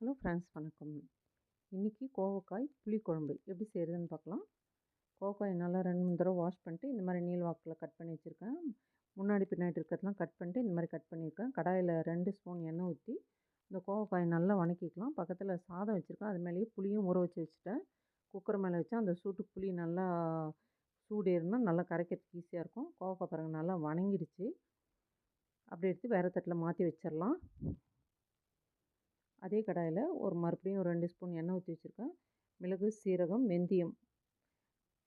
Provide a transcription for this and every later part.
Hello friends வணக்கம். இன்றைக்கி கோவக்காய் புளிக்குழம்பு எப்படி செய்கிறதுன்னு பார்க்கலாம். கோவக்காய் நல்லா ரெண்டு மூணு தடவை வாஷ் பண்ணிட்டு இந்த மாதிரி நீள் வாக்கில் கட் பண்ணி வச்சுருக்கேன். முன்னாடி பின்னாடி இருக்கிறதெல்லாம் கட் பண்ணிட்டு இந்த மாதிரி கட் பண்ணியிருக்கேன். கடாயில் ரெண்டு ஸ்பூன் எண்ணெய் ஊற்றி இந்த கோவக்காய் நல்லா வணக்கிக்கலாம். பக்கத்தில் சாதம் வச்சுருக்கேன். அது மேலேயே புளியும் ஊற வச்சு வச்சுட்டேன். குக்கர் மேலே வச்சா அந்த சூட்டு புளி நல்லா சூடு ஏறினா நல்லா கரைக்கிறதுக்கு ஈஸியாக இருக்கும். கோவக்காய் பாருங்கள் நல்லா வணங்கிடுச்சு. அப்படி எடுத்து வேறு தட்டில் மாற்றி வச்சிடலாம் அதே கடாயில் ஒரு மறுபடியும் ஒரு ரெண்டு ஸ்பூன் எண்ணெய் ஊற்றி வச்சுருக்கேன். மிளகு சீரகம் வெந்தயம்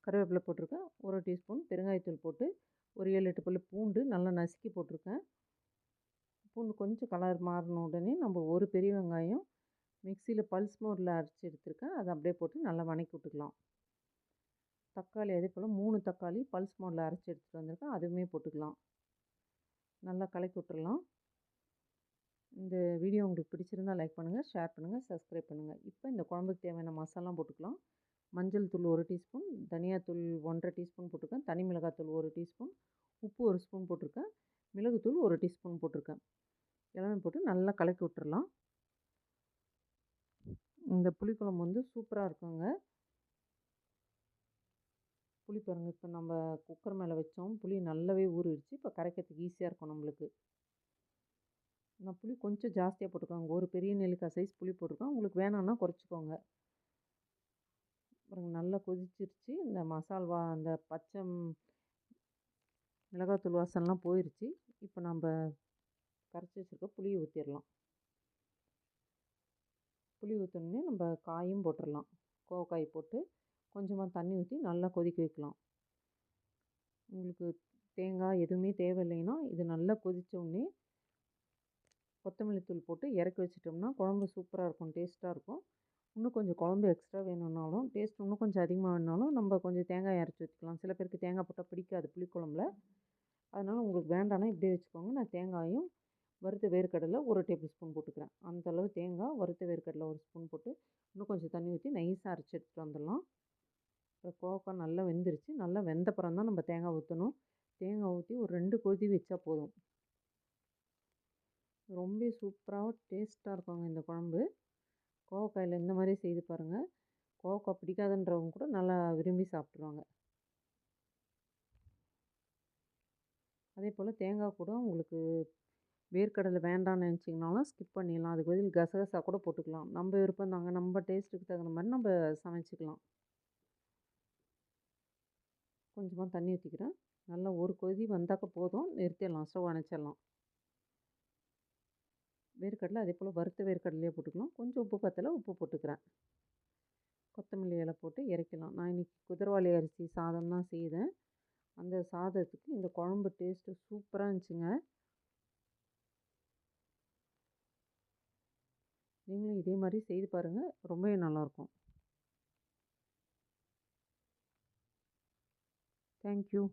கருவேப்பிலை போட்டிருக்கேன். ஒரு டீஸ்பூன் பெருங்காயத்தூள் போட்டு ஒரு ஏழு எட்டு பல்லு பூண்டு நல்லா நசுக்கி போட்டிருக்கேன். பூண்டு கொஞ்சம் கலர் மாறின உடனே நம்ம ஒரு பெரிய வெங்காயம் மிக்சியில் பல்ஸ் மோரில் அரைச்சி எடுத்துருக்கேன். அதை அப்படியே போட்டு நல்லா வணக்கி விட்டுக்கலாம். தக்காளி அதே போல் மூணு தக்காளி பல்ஸ் மோரில் அரைச்சி எடுத்துகிட்டு வந்திருக்கேன். அதுவுமே போட்டுக்கலாம். நல்லா கலக்கி விட்டுடலாம் இந்த வீடியோ உங்களுக்கு பிடிச்சிருந்தால் லைக் பண்ணுங்கள் ஷேர் பண்ணுங்கள் சப்ஸ்கிரைப் பண்ணுங்கள் இப்போ இந்த குழம்புக்கு தேவையான மசாலாம் போட்டுக்கலாம். மஞ்சள் தூள் ஒரு டீஸ்பூன் தனியாத்தூள் ஒன்றரை டீஸ்பூன் போட்டிருக்கேன். தனி மிளகாத்தூள் ஒரு டீஸ்பூன் உப்பு ஒரு ஸ்பூன் போட்டிருக்கேன். மிளகுத்தூள் ஒரு டீஸ்பூன் போட்டிருக்கேன். எல்லாமே போட்டு நல்லா கலக்கி விட்டுறலாம். இந்த புளிக்குழம்பு வந்து சூப்பராக இருக்குங்க. புளி பாருங்கள் இப்போ நம்ம குக்கர் மேலே வச்சோம். புளி நல்லாவே ஊறிடுச்சு. இப்போ கரைக்கிறதுக்கு ஈஸியாக இருக்கும் நம்மளுக்கு. நான் புளி கொஞ்சம் ஜாஸ்தியாக போட்டுக்கோங்க ஒரு பெரிய நெல்லிக்காய் சைஸ் புளி போட்டிருக்கோம் உங்களுக்கு வேணான்னா குறைச்சிக்கோங்க. அப்புறம் நல்லா கொதிச்சிருச்சு. இந்த மசால்வா அந்த பச்சை மிளகாத்தூள் வாசம்லாம் போயிடுச்சு இப்போ நம்ம கரைச்சி வச்சுருக்க புளியை ஊற்றிடலாம் புளி ஊற்றினோடனே நம்ம காயும் போட்டுடலாம் கோவக்காய் போட்டு கொஞ்சமாக தண்ணி ஊற்றி நல்லா கொதிக்க வைக்கலாம். உங்களுக்கு தேங்காய் எதுவுமே தேவையில்லைன்னா இது நல்லா கொதித்தோடனே கொத்தமல்லி தூள் போட்டு இறக்கி வச்சிட்டோம்னா குழம்பு சூப்பராக இருக்கும் டேஸ்ட்டாக இருக்கும். இன்னும் கொஞ்சம் குழம்பு எக்ஸ்ட்ரா வேணும்னாலும் டேஸ்ட் இன்னும் கொஞ்சம் அதிகமாக வேணுனாலும் நம்ம கொஞ்சம் தேங்காய் அரைச்சி வச்சுக்கலாம். சில பேருக்கு தேங்காய் போட்டால் பிடிக்காது புளிக்குழம்புல. அதனால் உங்களுக்கு வேண்டாம்னா இப்படியே வச்சுக்கோங்க. நான் தேங்காயும் வறுத்த வேர்க்கடலை ஒரு டேபிள் ஸ்பூன் போட்டுக்கிறேன். அந்தளவு தேங்காய் வறுத்த வேர்க்கடலை ஒரு ஸ்பூன் போட்டு இன்னும் கொஞ்சம் தண்ணி ஊற்றி நைஸாக அரைச்சி எடுத்துகிட்டு வந்துடலாம். இப்போ கோவக்காய் நல்லா வெந்துருச்சு. நல்லா வெந்தப்புறம் தான் நம்ம தேங்காய் ஊற்றணும் தேங்காய் ஊற்றி ஒரு ரெண்டு கொதி வச்சா போதும். ரொம்ப சூப்பராக டேஸ்ட்டாக இருக்குங்க இந்த குழம்பு. கோவக்காயில் இந்த மாதிரி செய்து பாருங்கள் கோவக்காய் பிடிக்காதுன்றவங்க கூட நல்லா விரும்பி சாப்பிட்ருவாங்க அதே போல் தேங்காய் கூட உங்களுக்கு வேர்க்கடலை வேண்டாம்னு நினச்சிங்கனாலும் ஸ்கிப் பண்ணிடலாம். அதுக்கு பதில் கசகசா கூட போட்டுக்கலாம். நம்ம விருப்பம் தாங்க. நம்ம டேஸ்ட்டுக்கு தகுந்த மாதிரி நம்ம சமைச்சிக்கலாம். கொஞ்சமாக தண்ணி ஊற்றிக்கிறேன் நல்லா ஒரு கொதி வந்தாக்க போதும். நிறுத்திடலாம். ஸ்டவ் அணைச்சிடலாம். வேர்க்கடலை அதே போல் வறுத்த வேர்க்கடலையே போட்டுக்கலாம் கொஞ்சம் உப்பு பத்தலை உப்பு போட்டுக்கிறேன். கொத்தமல்லி இலை போட்டு இறக்கலாம். நான் இன்றைக்கி குதிரவாளி அரிசி சாதம் தான் செய்தேன். அந்த சாதத்துக்கு இந்த குழம்பு டேஸ்ட்டு சூப்பராக இருந்துச்சுங்க. நீங்களும் இதே மாதிரி செய்து பாருங்கள் ரொம்பவே நல்லாயிருக்கும். தேங்க்யூ